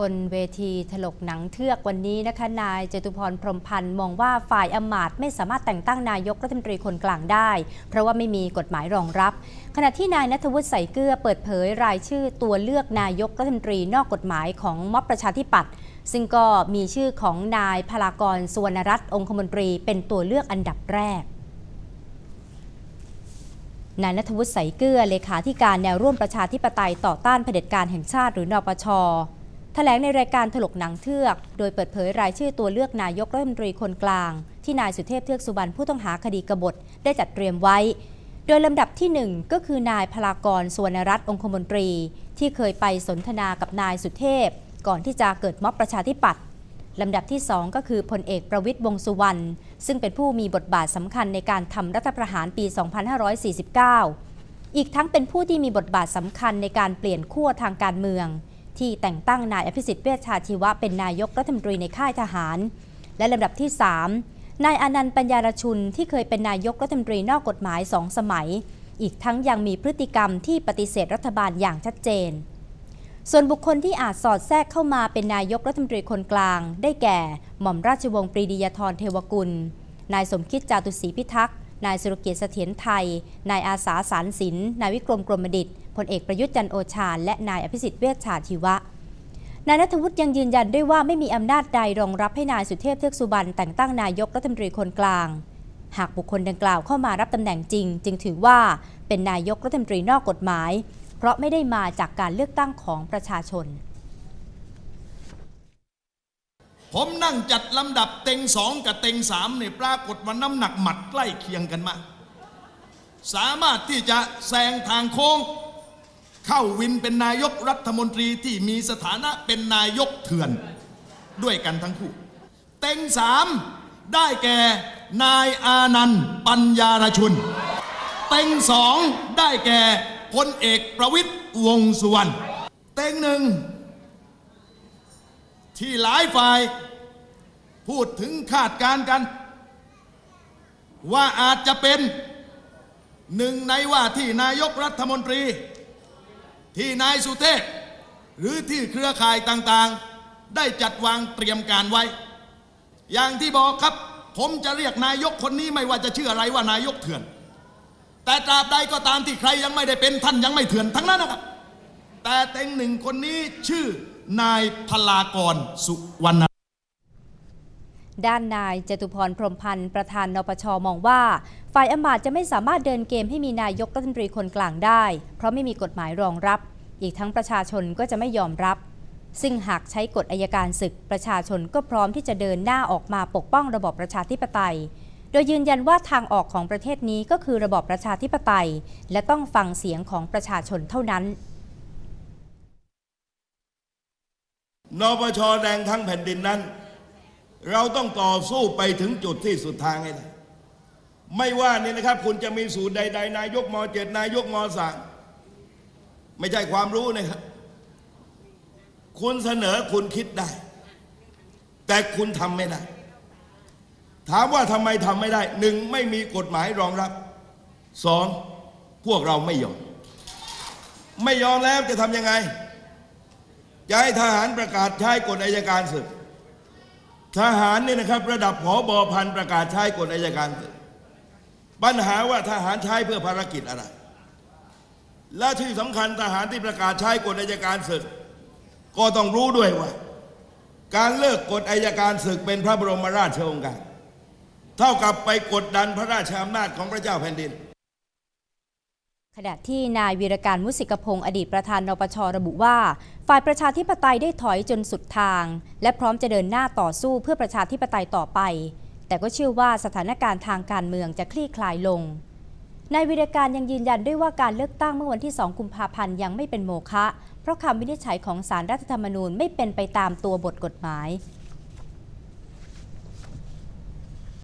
บนเวทีถลกหนังเทือกวันนี้นะคะ นายจตุพรพรมพันธ์มองว่าฝ่ายอมาตย์ไม่สามารถแต่งตั้งนายกรัฐมนตรีคนกลางได้ เพราะว่าไม่มีกฎหมายรองรับ ขณะที่นายนัทวุฒิใส่เกลือเปิดเผยรายชื่อตัวเลือกนายกรัฐมนตรีนอกกฎหมายของม็อบประชาธิปัตย์ซึ่งก็มีชื่อของนายพลากรสุวรรณรัตน์องคมนตรีเป็นตัวเลือกอันดับแรกนายนัทวุฒิใสเกลือเลขาธิการแนวร่วมประชาธิปไตยต่อต้านเผด็จการแห่งชาติหรือนปช ถลงในรายการถลกหนังเทือก โดยเปิดเผยรายชื่อตัวเลือกนายกรัฐมนตรีคนกลาง ที่นายสุเทพเทือกสุบรรณผู้ต้องหาคดีกบฏได้จัดเตรียมไว้ โดยลำดับที่ 1 ก็คือนายพลากรสวรรณรัตน์องคมนตรี ที่เคยไปสนทนากับนายสุเทพ ก่อนที่จะเกิดม็อบประชาธิปัตย์ลำดับที่ 2 ก็คือพลเอกประวิตยวงสุวรรณซึ่งเป็นผู้มีบทบาทสำคัญในการทำรัฐประหารปี 2549 อีกทั้งเป็นผู้ที่มีบทบาทสำคัญในการเปลี่ยนขั้วทางการเมือง ที่แต่งตั้งนายอภิสิทธิ์เวชชาชีวะเป็นนายกรัฐมนตรีในค่ายทหาร และลำดับที่ 3 นายอนันต์ปัญญารชุนที่เคยเป็นนายกรัฐมนตรีนอกกฎหมายสองสมัย อีกทั้งยังมีพฤติกรรมที่ปฏิเสธรัฐบาลอย่างชัดเจน ส่วนบุคคลที่อาจสอดแทรกเข้ามาเป็นนายกรัฐมนตรีคนกลาง ได้แก่ หม่อมราชวงศ์ปรีดียาธรเทวกุล นายสมคิดจาตุศรีพิทักษ์นายสุรเกียรติเสถียรไทย นายอาสาสารสิน นายวิกรมกรมดิต พลเอกประยุทธ์จันโอชา และนายอภิสิทธิ์เวชชาชีวะนายนัทวุฒิยังยืนยันด้วยว่าไม่มีอำนาจใดรองรับให้นายสุเทพเทือกสุบรรณแต่งตั้งนายกรัฐมนตรีคนกลาง หากบุคคลดังกล่าวเข้ามารับตำแหน่งจริง จึงถือว่าเป็นนายกรัฐมนตรีนอกกฎหมาย เพราะไม่ได้มาจากการเลือกตั้งของประชาชน ผมนั่งจัดลำดับเต็งสองกับเต็งสามเนี่ยปรากฏว่าน้ำหนักหมัดใกล้เคียงกันมาก สามารถที่จะแซงทางโค้ง เข้าวินเป็นนายกรัฐมนตรีที่มีสถานะเป็นนายกเถื่อนด้วยกันทั้งคู่ เต็งสามได้แก่นายอานันต์ปัญญารชุน เต็งสองได้แก่พลเอกประวิตยวงสุวรรณ เต็งหนึ่งที่หลายฝ่ายพูดถึงคาดการณ์กัน ว่าอาจจะเป็นหนึ่งในว่าที่นายกรัฐมนตรี ที่นายสุเทพหรือที่เครือข่ายต่างๆ ได้จัดวางเตรียมการไว้ อย่างที่บอกครับ ผมจะเรียกนายกคนนี้ไม่ว่าจะชื่ออะไรว่านายกเถื่อน แต่ตราบใดก็ตามที่ใครยังไม่ได้เป็นท่านยังไม่เถื่อนทั้งนั้นนะครับ แต่เต็งหนึ่งคนนี้ชื่อนายพลากรสุวรรณ ด้านนายจตุพรพรมพันธ์ประธานนปชมองว่า ฝ่ายอำมาตย์จะไม่สามารถเดินเกมให้มีนายกรัฐมนตรีคนกลางได้ เพราะไม่มีกฎหมายรองรับ อีกทั้งประชาชนก็จะไม่ยอมรับ ซึ่งหากใช้กฎอายการศึกประชาชนก็พร้อมที่จะเดินหน้าออกมาปกป้องระบอบประชาธิปไตย โดยยืนยันว่าทางออกของประเทศนี้ก็คือระบอบประชาธิปไตย และต้องฟังเสียงของประชาชนเท่านั้นนปชแดงทั้งแผ่นดินนั้น เราต้องต่อสู้ไปถึงจุดที่สุดทางให้ได้ไม่ว่านี่นะครับ คุณจะมีสูตรใด ๆ นายกมเจ็ดนายกมสามไม่ใช่ความรู้นะครับ คุณเสนอคุณคิดได้ แต่คุณทำไม่ได้ ถามว่าทำไมทำไม่ได้หนึ่งไม่มีกฎหมายรองรับสองพวกเราไม่ยอม ไม่ยอมแล้วจะทำยังไงจะให้ทหารประกาศใช้กฎอายการศึก ทหารเนี่ยนะครับ ระดับผอบอพันประกาศใช้กฎอายการศึกปัญหาว่าทหารใช้เพื่อภารกิจอะไร และที่สำคัญทหารที่ประกาศใช้กฎอายการศึก ก็ต้องรู้ด้วยว่า การเลิกกฎอายการศึกเป็นพระบรมราชโองการ เท่ากับไปกดดันพระราชอำนาจของพระเจ้าแผ่นดิน ขณะที่นายวีรการมุสิกพงศ์อดีตประธานนปชระบุว่า ฝ่ายประชาธิปไตยได้ถอยจนสุดทาง และพร้อมจะเดินหน้าต่อสู้เพื่อประชาธิปไตยต่อไป แต่ก็เชื่อว่าสถานการณ์ทางการเมืองจะคลี่คลายลงนายวีรการยังยืนยันด้วยว่าการเลือกตั้งเมื่อวันที่ 2 กุมภาพันธ์ยังไม่เป็นโมฆะเพราะคำวินิจฉัยของสารรัฐธรรมนูญไม่เป็นไปตามตัวบทกฎหมาย